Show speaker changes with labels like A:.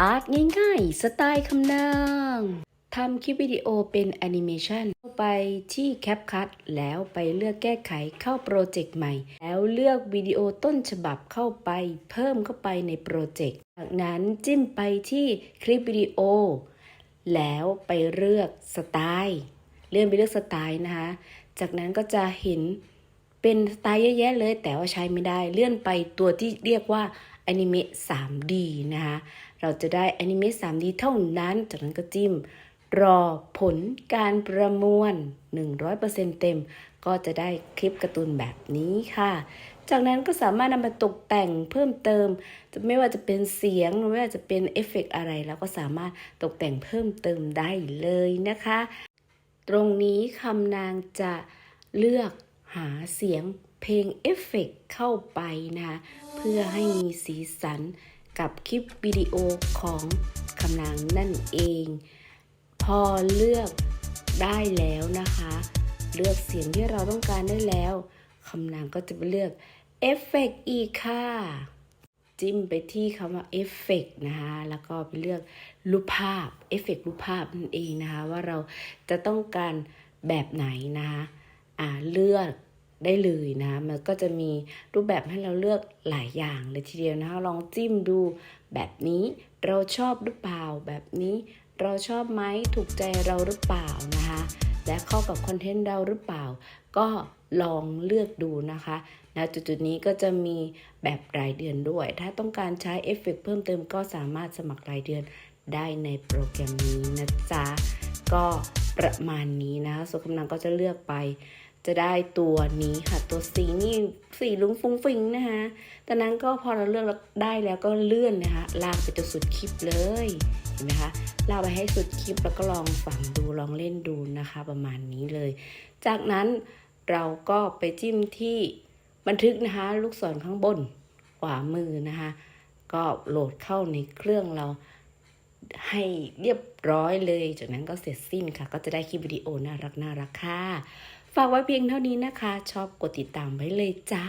A: อาร์ตง่ายๆ สไตล์คำนางทำคลิปวิดีโอเป็นแอนิเมชันเข้าไปที่ CapCut แล้วไปเลือกแก้ไขเข้าโปรเจกต์ใหม่ แล้วเลือกวิดีโอต้นฉบับเข้าไป เพิ่มเข้าไปในโปรเจกต์ จากนั้นจิ้มไปที่คลิปวิดีโอ แล้วไปเลือกสไตล์เลื่อนไปเลือกสไตล์นะคะ จากนั้นก็จะเห็นเป็นสไตล์เยอะแยะเลย แต่ว่าใช้ไม่ได้ เลื่อนไปตัวที่เรียกว่า อนิเมะ 3D นะคะเราจะได้อนิเมะ 3D เท่านั้น จากนั้นก็จิ้ม รอผลการประมวล 100%เต็ม ก็จะได้คลิปการ์ตูนแบบนี้ค่ะ จากนั้นก็สามารถนำมาตกแต่งเพิ่มเติม จะไม่ว่าจะเป็นเสียงไม่ว่าจะเป็นเอฟเฟกต์อะไรเราก็สามารถตกแต่งเพิ่มเติมได้เลยนะคะ ตรงนี้คำนางจะเลือกหาเสียงเพลงเอฟเฟกต์เข้าไปนะคะ พื่อให้มีสีสันกับคลิปวิดีโอของคำนางนั่นเอง พอเลือกได้แล้วนะคะ เลือกเสียงที่เราต้องการได้แล้วคำนางก็จะไปเลือกเอฟเฟกต์อีกค่ะ จิ้มไปที่คำว่าเอฟเฟกต์นะคะแล้วก็ไปเลือกรูปภาพเอฟเฟกต์รูปภาพนั่นเองนะคะ ว่าเราจะต้องการแบบไหนนะคะอ่าเลือก ได้เลยนะ มันก็จะมีรูปแบบให้เราเลือกหลายอย่างเลยทีเดียวนะคะลองจิ้มดูแบบนี้เราชอบหรือเปล่าแบบนี้ เราชอบไหมถูกใจเราหรือเปล่านะคะและเข้ากับคอนเทนต์เราหรือเปล่า ก็ลองเลือกดูนะคะนะจุดๆนี้ก็จะมีแบบรายเดือนด้วย ถ้าต้องการใช้เอฟเฟกต์เพิ่มเติมก็สามารถสมัครรายเดือนได้ในโปรแกรมนี้นะจ๊ะ ก็ประมาณนี้นะคะส่วนกำลังก็จะเลือกไป จะได้ตัวนี้ค่ะ ตัวสีนี่สีลุงฟุ้งฟิงนะคะจากนั้นก็พอเราเลือกได้แล้วก็เลื่อนนะคะ ลากไปจนสุดคลิปเลยเห็นไหมคะลากไปให้สุดคลิปแล้วก็ลองฟังดูลองเล่นดูนะคะ ประมาณนี้เลย จากนั้นเราก็ไปจิ้มที่บันทึกนะคะ ลูกศรข้างบนขวามือนะคะ ก็โหลดเข้าในเครื่องเราให้เรียบร้อยเลย จากนั้นก็เสร็จสิ้นค่ะ ก็จะได้คลิปวิดีโอน่ารักน่ารักค่ะ ฝากไว้เพียงเท่านี้นะคะ ชอบกดติดตามไว้เลยจ้า